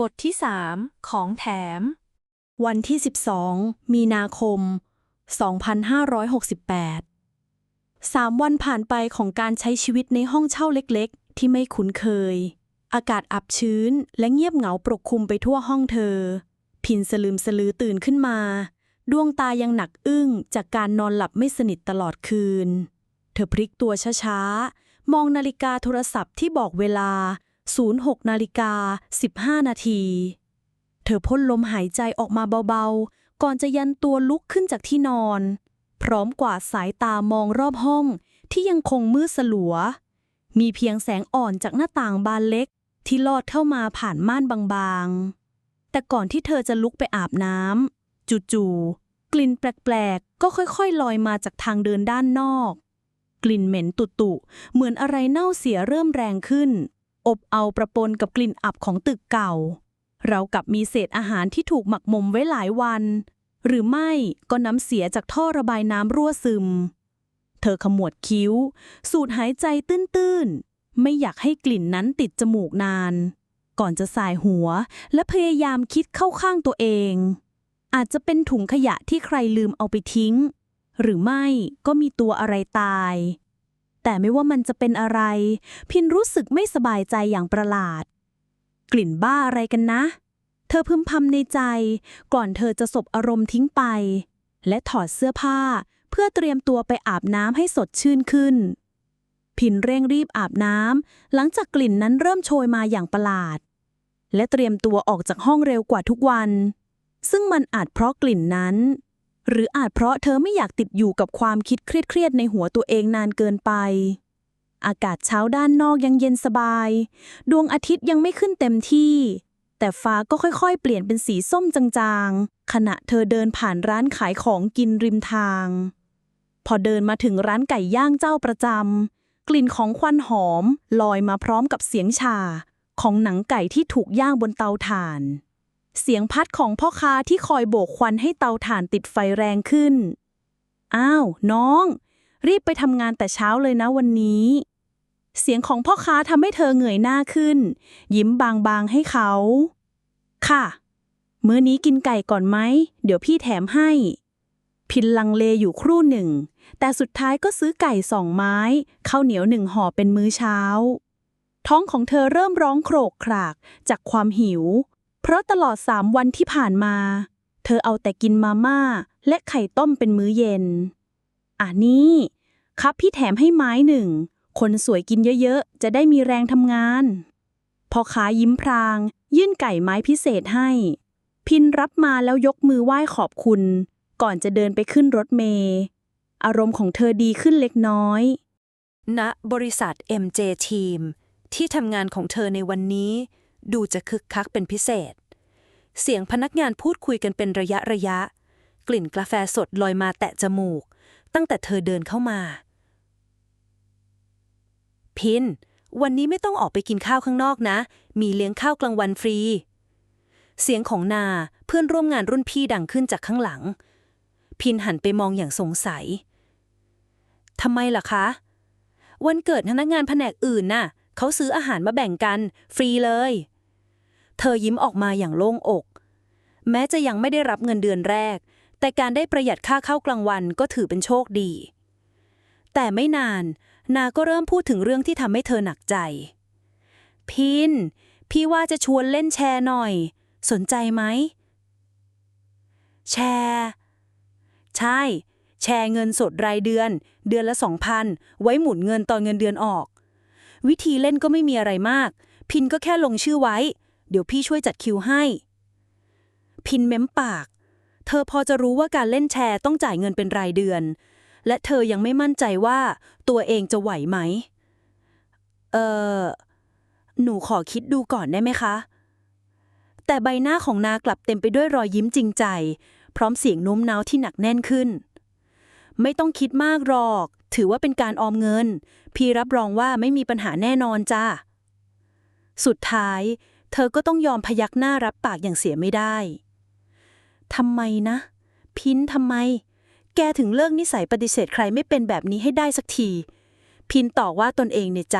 บทที่สามของแถม วันที่ 12 มีนาคม 2568สามวันผ่านไปของการใช้ชีวิตในห้องเช่าเล็กๆ ที่ไม่คุ้นเคย อากาศอับชื้นและเงียบเหงาปกคลุมไปทั่วห้องเธอ พินสลืมสลือตื่นขึ้นมา ดวงตายังหนักอึ้งจากการนอนหลับไม่สนิทตลอดคืน เธอพลิกตัวช้าๆ มองนาฬิกาโทรศัพท์ที่บอกเวลา 06นาฬิกา15 นาที เธอพ่นลมหายใจออกมาเบาๆ ก่อนจะยันตัวลุกขึ้นจากที่นอน พร้อมกวาดสายตามองรอบห้องที่ยังคงมืดสลัว มีเพียงแสงอ่อนจากหน้าต่างบานเล็กที่ลอดเข้ามาผ่านม่านบางๆ แต่ก่อนที่เธอจะลุกไปอาบน้ำจู่ๆกลิ่นแปลกๆ ก็ค่อยๆ ลอยมาจากทางเดินด้านนอก กลิ่นเหม็นตุๆเหมือนอะไรเน่าเสียเริ่มแรงขึ้น อบเอาประปนกับกลิ่นอับของตึกเก่า เรากับมีเศษอาหารที่ถูกหมักหมมไว้หลายวัน หรือไม่ก็น้ำเสียจากท่อระบายน้ำรั่วซึม เธอขมวดคิ้ว สูดหายใจตื้นๆ ไม่อยากให้กลิ่นนั้นติดจมูกนาน ก่อนจะสายหัวและพยายามคิดเข้าข้างตัวเอง อาจจะเป็นถุงขยะที่ใครลืมเอาไปทิ้ง หรือไม่ก็มีตัวอะไรตาย แต่ไม่ว่ามันจะเป็นอะไร พินรู้สึกไม่สบายใจอย่างประหลาด กลิ่นบ้าอะไรกันนะ เธอพึมพำในใจ ก่อนเธอจะสบอารมณ์ทิ้งไป และถอดเสื้อผ้าเพื่อเตรียมตัวไปอาบน้ำให้สดชื่นขึ้น พินเร่งรีบอาบน้ำหลังจากกลิ่นนั้นเริ่มโชยมาอย่างประหลาด และเตรียมตัวออกจากห้องเร็วกว่าทุกวัน ซึ่งมันอาจเพราะกลิ่นนั้น หรืออาจเพราะเธอไม่อยากติดอยู่กับความคิดเครียดๆในหัวตัวเองนานเกินไป อากาศเช้าด้านนอกยังเย็นสบาย ดวงอาทิตย์ยังไม่ขึ้นเต็มที่ แต่ฟ้าก็ค่อยๆ เปลี่ยนเป็นสีส้มจางๆ ขณะเธอเดินผ่านร้านขายของกินริมทาง พอเดินมาถึงร้านไก่ย่างเจ้าประจำกลิ่นของควันหอมลอยมาพร้อมกับเสียงชา ของหนังไก่ที่ถูกย่างบนเตาถ่าน เสียงพัดของพ่อค้าที่คอยโบกควันให้เตาถ่านติดไฟแรงขึ้น อ้าว น้อง รีบไปทำงานแต่เช้าเลยนะวันนี้ เสียงของพ่อค้าทำให้เธอเหงื่อยหน้าขึ้น ยิ้มบางๆให้เขา ค่ะ มื้อนี้กินไก่ก่อนไหม เดี๋ยวพี่แถมให้ พินลังเลอยู่ครู่หนึ่ง แต่สุดท้ายก็ซื้อไก่สองไม้ข้าวเหนียวหนึ่งห่อเป็นมื้อเช้า ท้องของเธอเริ่มร้องโครกครากจากความหิว เพราะตลอดสามวันที่ผ่านมา เธอเอาแต่กินมาม่า และไข่ต้มเป็นมื้อเย็น อะนี่ ครับพี่แถมให้ไม้หนึ่ง คนสวยกินเยอะๆ จะได้มีแรงทำงาน พอค้ายิ้มพราง ยื่นไก่ไม้พิเศษให้ พินรับมาแล้วยกมือไหว้ขอบคุณ ก่อนจะเดินไปขึ้นรถเมล์อารมณ์ของเธอดีขึ้นเล็กน้อยณบริษัท MJ Team ที่ทำงานของเธอในวันนี้ ดูจะคึกคักเป็นพิเศษ เสียงพนักงานพูดคุยกันเป็นระยะระยะ กลิ่นกาแฟสดลอยมาแตะจมูก ตั้งแต่เธอเดินเข้ามา พิน วันนี้ไม่ต้องออกไปกินข้าวข้างนอกนะ มีเลี้ยงข้าวกลางวันฟรี เสียงของนาเพื่อนร่วมงานรุ่นพี่ดังขึ้นจากข้างหลัง พินหันไปมองอย่างสงสัยทำไมล่ะคะ วันเกิดพนักงานแผนกอื่นน่ะเขาซื้ออาหารมาแบ่งกัน ฟรีเลย เธอยิ้มออกมาอย่างโล่งอก แม้จะยังไม่ได้รับเงินเดือนแรก แต่การได้ประหยัดค่าเข้ากลางวันก็ถือเป็นโชคดี แต่ไม่นาน นาก็เริ่มพูดถึงเรื่องที่ทำให้เธอหนักใจ พิน พี่ว่าจะชวนเล่นแชร์หน่อย สนใจไหม แชร์ ใช่ แชร์เงินสดรายเดือน เดือนละสองพันไว้หมุนเงินตอนเงินเดือนออก วิธีเล่นก็ไม่มีอะไรมาก พินก็แค่ลงชื่อไว้ เดี๋ยวพี่ช่วยจัดคิวให้ พินเม้มปาก เธอพอจะรู้ว่าการเล่นแชร์ต้องจ่ายเงินเป็นรายเดือน และเธอยังไม่มั่นใจว่าตัวเองจะไหวไหม เออหนูขอคิดดูก่อนได้ไหมคะ แต่ใบหน้าของนากลับเต็มไปด้วยรอยยิ้มจริงใจ พร้อมเสียงโน้มน้าวที่หนักแน่นขึ้น ไม่ต้องคิดมากหรอก ถือว่าเป็นการออมเงิน พี่รับรองว่าไม่มีปัญหาแน่นอนจ้า สุดท้าย เธอก็ต้องยอมพยักหน้ารับปากอย่างเสียไม่ได้ทำไมนะ พินทำไม แกถึงเลิกนิสัยปฏิเสธใครไม่เป็นแบบนี้ให้ได้สักที พินตอบว่าตนเองในใจ